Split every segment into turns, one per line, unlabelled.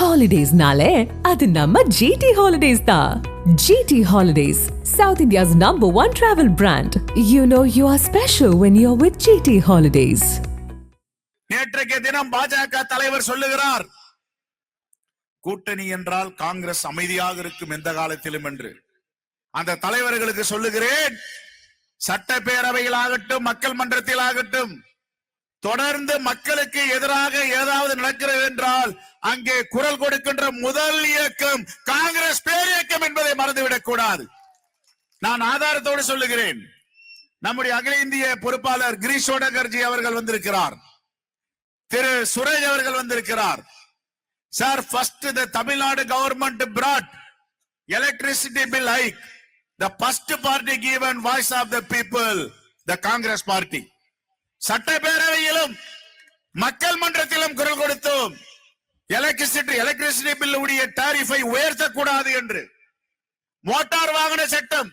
ஹாலிடேஸ்னாலே அது நம்ம ஜிடி ஹாலிடேஸ் தான் GT holidays South India's number one travel brand you know you are special when you are with GT holidays
நேற்றைக்கு தினம் பாஜக தலைவர் சொல்லுகிறார் கூட்டணி என்றால் காங்கிரஸ் அமைதியாக இருக்கும் எந்த காலத்திலும் என்று. அந்த தலைவர்களுக்கு சொல்லுகிறேன் சட்டப்பேரவையில் ஆகட்டும் மக்கள் மன்றத்தில் ஆகட்டும் தொடர்ந்து மக்களுக்கு எதிராக ஏதாவது நடக்கிறது என்றால் அங்கே குரல் கொடுக்கின்ற முதல் இயக்கம் காங்கிரஸ் பேரியக்கம் என்பதை மறந்துவிடக் கூடாது. நான் ஆதாரத்தோடு சொல்லுகிறேன். நம்முடைய அகில இந்திய பொறுப்பாளர் கிரீஷ் சோடகர்ஜி அவர்கள் வந்திருக்கிறார். திரு சுரேஷ் அவர்கள் வந்திருக்கிறார். Sir first the Tamil Nadu government brought electricity bill hike the first party given voice of the people the Congress party சட்டப்பேரவையிலும் மக்கள் மன்றத்திலும் குரல் கொடுத்தோம். எலக்ட்ரிசிட்டி எலக்ட்ரிசிட்டி பில் உடைய டாரிஃபை உயர்த்தக்கூடாது என்று. மோட்டார் வாகன சட்டம்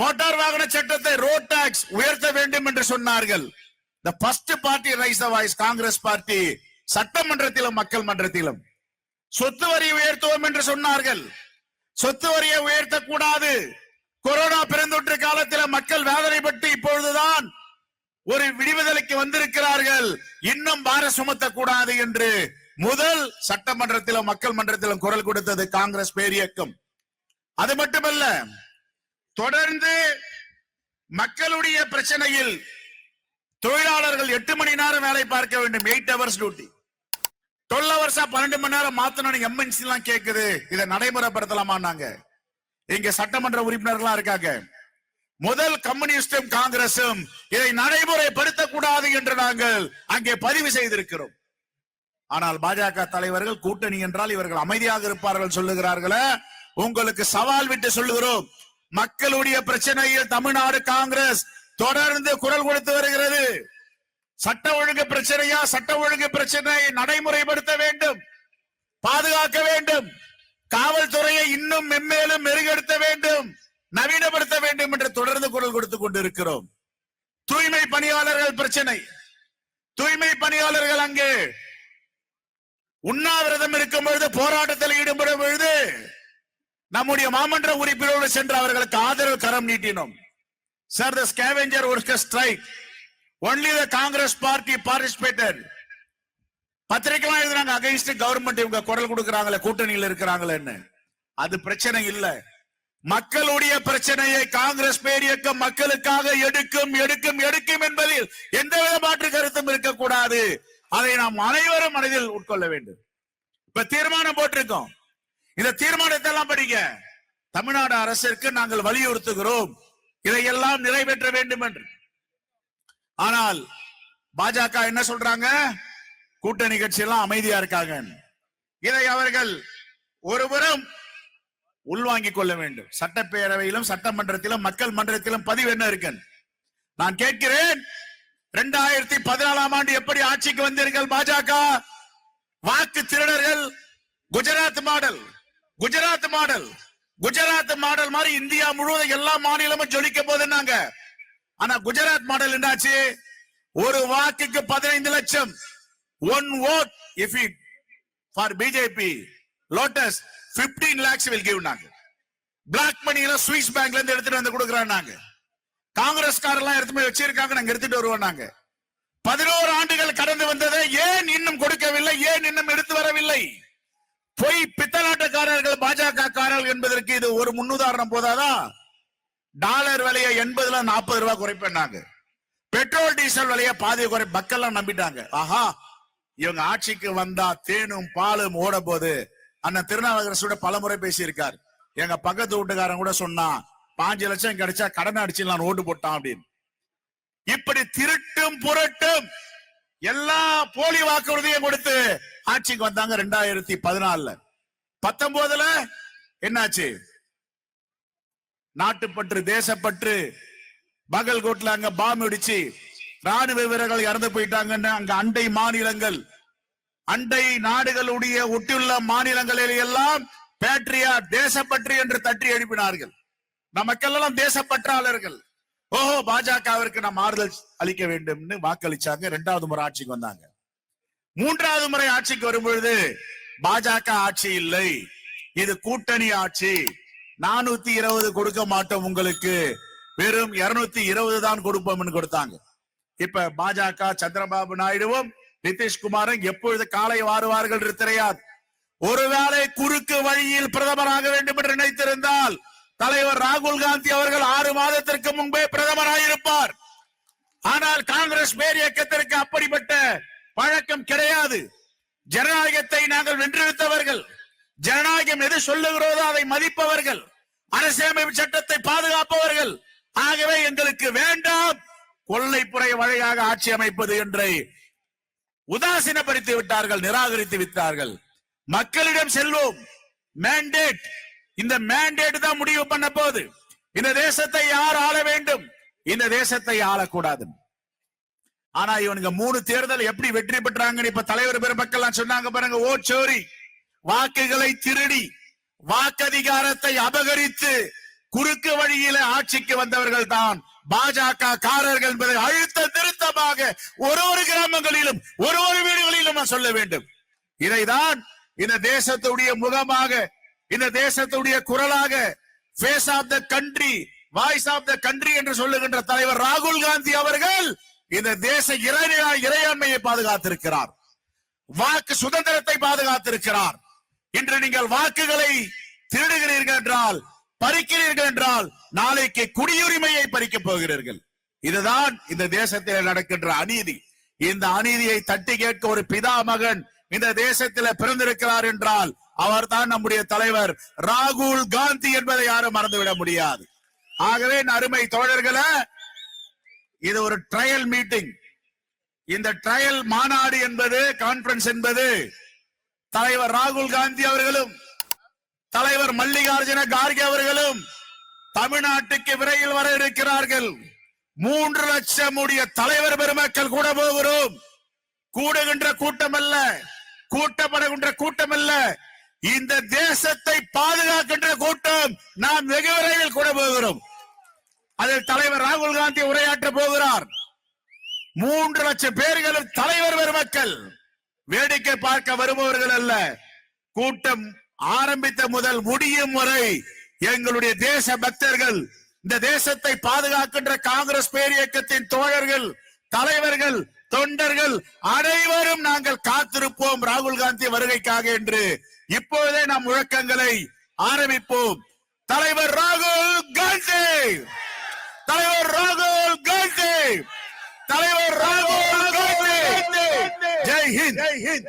மோட்டார் வாகன சட்டத்தை ரோட் டாக்ஸ் உயர்த்த வேண்டும் என்று சொன்னார்கள். The first party rise the voice Congress party சட்டமன்றத்திலும் மக்கள் மன்றத்திலும். சொத்து வரி உயர்த்துவோம் என்று சொன்னார்கள். சொத்து வரியை உயர்த்தக்கூடாது. கொரோனா பெருந்தொற்று காலத்தில் மக்கள் வேதனைப்பட்டு இப்பொழுதுதான் ஒரு விடுதலைக்கு வந்திருக்கிறார்கள். இன்னும் பார சுமத்தக்கூடாது என்று முதல் சட்டமன்றத்திலும் மக்கள் மன்றத்திலும் குரல் கொடுத்தது காங்கிரஸ் பேரியக்கம் அது மட்டுமல்ல தொடர்ந்து மக்களுடைய பிரச்சனையில் தொழிலாளர்கள் எட்டு மணி நேரம் வேலை பார்க்க வேண்டும். எயிட் ஹவர்ஸ் டியூட்டி டுவெல் ஹவர்ஸா பன்னெண்டு மணி நேரம் மாத்தணும் எம்என்சி எல்லாம் கேக்குது. இதை நடைமுறைப்படுத்தலாமான்னாங்க. இங்க சட்டமன்ற உறுப்பினர்களா இருக்காங்க. முதல் கம்யூனிஸ்டும் காங்கிரசும் இதை நடைமுறைப்படுத்தக்கூடாது என்று நாங்கள் அங்கே பதிவு செய்திருக்கிறோம். ஆனால் பாஜக தலைவர்கள் கூட்டணி என்றால் இவர்கள் அமைதியாக இருப்பார்கள் சொல்லுகிறார்களே. உங்களுக்கு சவால் விட்டு சொல்லுகிறோம். மக்களுடைய பிரச்சனையில் தமிழ்நாடு காங்கிரஸ் தொடர்ந்து குரல் கொடுத்து வருகிறது. சட்ட ஒழுங்கு பிரச்சனையா? சட்ட ஒழுங்கு பிரச்சனையை நடைமுறைப்படுத்த வேண்டும். பாதுகாக்க வேண்டும். காவல்துறையை இன்னும் மென்மேலும் மெருகெடுத்த வேண்டும். நவீனப்படுத்த வேண்டும் என்று தொடர்ந்து குரல் கொடுத்துக் கொண்டிருக்கிறோம். தூய்மை பணியாளர்கள் பிரச்சனை. தூய்மை பணியாளர்கள் அங்கே. உண்ணாவிரதம் இருக்கும் பொழுது போராட்டத்தில் ஈடுபடும் பொழுது நம்முடைய மாமன்ற உறுப்பினரோடு சென்று அவர்களுக்கு ஆதரவு கரம் நீட்டினோம். Sir the scavenger worker strike only the Congress party participated பத்திரிகைலாம் எழுதுறாங்க அகைன்ஸ்ட் கவர்மெண்ட் இவங்க குரல் கொடுக்கறாங்களே கூட்டணியில் இருக்கிறாங்களேன்னு. அது பிரச்சனை இல்லை. மக்களுடைய பிரச்சனையை காங்கிரஸ் பேரியக்கம் மக்களுக்காக எடுக்கும் எடுக்கும் எடுக்கும் என்பதில் எந்தவித மாற்று கருத்தும் இருக்கக்கூடாது. அதை நாம் அனைவரும் மனதில் உட்கொள்ள வேண்டும். இப்ப தீர்மானம் போட்டிருக்கோம். இந்த தீர்மானத்தை எல்லாம் படிக்க தமிழ்நாடு அரசிற்கு நாங்கள் வலியுறுத்துகிறோம். இதையெல்லாம் நிறைவேற்ற வேண்டும் என்று. ஆனால் பாஜக என்ன சொல்றாங்க? கூட்டணி கட்சி எல்லாம் அமைதியா இருக்காங்க இதை அவர்கள் ஒருபுறம் உள்வாங்கிக் கொள்ள வேண்டும். சட்டப்பேரவையிலும் சட்டமன்றத்திலும் மக்கள் மன்றத்திலும் பதிவு என்ன இருக்கு நான் கேட்கிறேன் இரண்டாயிரத்தி பதினாலாம் ஆண்டு எப்படி ஆட்சிக்கு வந்தீர்கள் பாஜக? வாக்கு திருடர்கள் Gujarat model Gujarat model Gujarat model மாதிரி இந்தியா முழுவதும் எல்லா மாநிலமும் ஜொலிக்க போதுன்னாங்க ஆனா குஜராத் மாடல் என்னாச்சு? ஒரு வாக்குக்கு பதினைந்து லட்சம். One vote if for BJP lotus 15 lakhs will give நாங்க. பிளாக் மணி எல்லாம் சுவிஸ் பேங்க்ல இருந்து எடுத்துட்டு வந்து கொடுக்குறோம் நாங்க. காங்கிரஸ் காரெல்லாம் எடுத்து போய் வச்சிருக்காங்க நாங்க எடுத்துட்டு வருவோம் நாங்க. பதினோரு ஆண்டுகள் கடந்து வந்ததை ஏன் இன்னும் கொடுக்கவில்லை ஏன் இன்னும் எடுத்து வரவில்லை? பொய் பித்தநாட்டக்காரர்கள் பாஜக காரர்கள் என்பதற்கு இது ஒரு முன்னுதாரணம் போதாதா? டாலர் விலையை எண்பதுல நாற்பது ரூபாய் குறைப்பேன்னாங்க பெட்ரோல் டீசல் விலையை பாதி குறை மக்கள் நம்பிட்டாங்க. ஆஹா இவங்க ஆட்சிக்கு வந்தா தேனும் பாலும் ஓட போது அண்ணன் திருநாவுக்கரசோட பலமுறை பேசியிருக்கார். எங்க பக்கத்து வீட்டுக்காரன் கூட சொன்னா பாஞ்சு லட்சம் கிடைச்சா கடன் அடிச்சிடலாம் ஓட்டு போட்டான் அப்படின்னு. இப்படி திருட்டும் புரட்டும் எல்லா போலி வாக்குறுதியும் கொடுத்து ஆட்சிக்கு வந்தாங்க ரெண்டாயிரத்தி பதினாலுல. பத்தொன்பதுல என்னாச்சு? நாட்டுப்பற்று தேசப்பற்று பகல்கோட்ல அங்க பாம்பு இடிச்சு ராணுவ வீரர்கள் இறந்து போயிட்டாங்கன்னு அங்க அண்டை மாநிலங்கள் அண்டை நாடுகளுடைய ஒட்டியுள்ள மாநிலங்களில் எல்லாம் பேட்ரியா தேசப்பற்று என்று தட்டி எழுப்பினார்கள். நமக்கெல்லாம் தேசப்பற்றாளர்கள். ஓஹோ பாஜகவிற்கு நாம் ஆறுதல் அளிக்க வேண்டும்னு வாக்களிச்சாங்க. இரண்டாவது முறை ஆட்சிக்கு வந்தாங்க. மூன்றாவது முறை ஆட்சிக்கு வரும்பொழுது பாஜக ஆட்சி இல்லை. இது கூட்டணி ஆட்சி. நானூத்தி இருபது கொடுக்க மாட்டோம் உங்களுக்கு. வெறும் இருநூத்தி இருபது தான் கொடுப்போம்னு கொடுத்தாங்க. இப்ப பாஜக சந்திரபாபு நாயுடுவும் நிதிஷ்குமாரும் எப்பொழுது காலை வாருவார்கள் என்று தெரியாது. ஒருவேளை குறுக்கு வழியில் பிரதமராக வேண்டும் என்று நினைத்திருந்தால் தலைவர் ராகுல் காந்தி அவர்கள் ஆறு மாதத்திற்கு முன்பே பிரதமராயிருப்பார். ஆனால் காங்கிரஸ் பேர் இயக்கத்திற்கு அப்படிப்பட்ட பழக்கம் கிடையாது. ஜனநாயகத்தை நாங்கள் வென்றெடுத்தவர்கள். ஜனநாயகம் எது சொல்லுகிறதோ அதை மதிப்பவர்கள். அரசியலமைப்பு சட்டத்தை பாதுகாப்பவர்கள். ஆகவே எங்களுக்கு வேண்டாம். கொள்ளைப்புறை வழியாக ஆட்சி அமைப்பது என்று உதாசீனப்படுத்தி விட்டார்கள் நிராகரித்து விட்டார்கள். மக்களிடம் செல்வோம். மேண்டேட் இந்த மேண்டேட் தான் முடிவு பண்ண போகுது. இந்த தேசத்தை யார் ஆள வேண்டும்? இந்த தேசத்தை ஆளக்கூடாது. ஆனா இவனுங்க மூணு தேர்தல் எப்படி வெற்றி பெற்றாங்கன்னு இப்ப தலைவர் பெருமக்கள் சொன்னாங்க பாருங்க ஓ சோரி. வாக்குகளை திருடி வாக்கதிகாரத்தை அபகரித்து குறுக்கு வழியில ஆட்சிக்கு வந்தவர்கள் தான் பாஜக காரர்கள் என்பதை அழுத்த திருத்தமாக ஒரு ஒரு கிராமங்களிலும் ஒரு ஒரு வீடுகளிலும் நான் சொல்ல வேண்டும். இதைதான் இந்த தேசத்துடைய முகமாக இந்த தேசத்துடைய குரலாக face of the country voice of the country என்று சொல்லுகின்ற தலைவர் ராகுல் காந்தி அவர்கள் இந்த தேச இறைநிலா இறையாண்மையை பாதுகாத்திருக்கிறார். வாக்கு சுதந்திரத்தை பாதுகாத்திருக்கிறார். இன்று நீங்கள் வாக்குகளை திருடுகிறீர்கள் என்றால் பறிக்கிறீர்கள் என்றால் நாளைக்கு குடியுரிமையை பறிக்க போகிறீர்கள். இதுதான் இந்த தேசத்தில் நடக்கின்ற அநீதி. இந்த அநீதியை தட்டி கேட்க ஒரு பிதா மகன் இந்த தேசத்தில் பிறந்திருக்கிறார் என்றால் அவர் தான் நம்முடைய தலைவர். ராகுல் காந்தி என்பதை யாரும் மறந்துவிட முடியாது. ஆகவே அருமை தோழர்களை இது ஒரு ட்ரையல் மீட்டிங் இந்த ட்ரையல் மாநாடு என்பது கான்பரன்ஸ் என்பது தலைவர் ராகுல் காந்தி அவர்களும் தலைவர் மல்லிகார்ஜுன கார்கே அவர்களும் தமிழ்நாட்டுக்கு விரைவில் வர இருக்கிறார்கள். மூன்று லட்சம் உடைய தலைவர் பெருமக்கள் கூட போகிறோம். கூடுகின்ற கூட்டம் அல்ல கூட்டப்படுகின்ற கூட்டம் அல்ல இந்த தேசத்தை பாதுகாக்கின்ற கூட்டம் நாம் வெகு விரைவில் கூட போகிறோம். அதில் தலைவர் ராகுல் காந்தி உரையாற்ற போகிறார். மூன்று லட்சம் பேர்களும் தலைவர் பெருமக்கள் வேடிக்கை பார்க்க வருபவர்கள் அல்ல. கூட்டம் ஆரம்பித்த முதல் முடியும் வரை எங்களுடைய தேச பக்தர்கள் இந்த தேசத்தை பாதுகாக்கின்ற காங்கிரஸ் பேரியக்கத்தின் தோழர்கள் தலைவர்கள் தொண்டர்கள் அனைவரும் நாங்கள் காத்திருப்போம் ராகுல் காந்தி வருகைக்காக என்று. இப்போதே நாம் முழக்கங்களை ஆரம்பிப்போம். தலைவர் ராகுல் காந்தி! தலைவர் ராகுல் காந்தி! தலைவர் ராகுல் காந்தி! ஜெய் ஹிந்த்! ஜெய் ஹிந்த்!